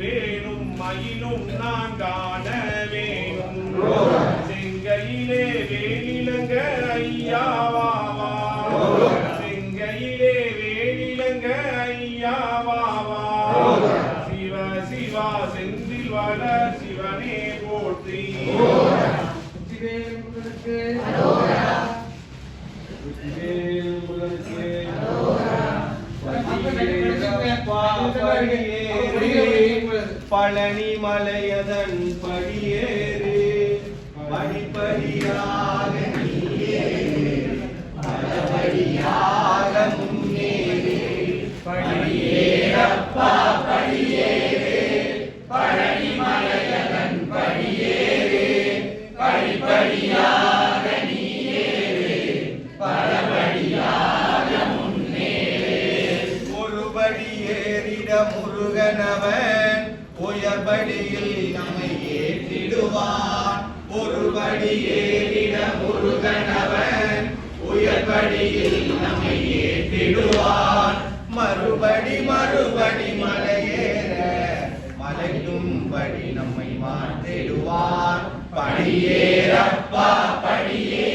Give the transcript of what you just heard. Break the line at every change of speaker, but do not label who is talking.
வேணும் மயிலும் நான் காண வேணும் செங்கையிலே வேலிலங்க ஐயாவாவா செங்கையிலே வேலிலங்க ஐயாவாவா சிவ சிவா செந்தில் வள சிவனே போற்றி
வெற்றிவேல் முருகனுக்கு
வெற்றிவேல் முருகனுக்கு
படியேறப்பா,
படியேறு. பழனி மலையதன் படியேறு. படிப்படியாக படியாக முன்னேறு. படியேறப்பா படியேறு. பழனி மலையதன் படியேறு. படிப்படியாக முருகனவன் உயர்படியில் நம்மை ஏற்றிடுவான். ஒருபடி ஏறிட முருகனவன். உயர்படியில் நம்மை ஏற்றிடுவான். மறுபடி மறுபடி மலையேற மலையும்படி நம்மை மாற்றிடுவான். படியேறப்பா படியே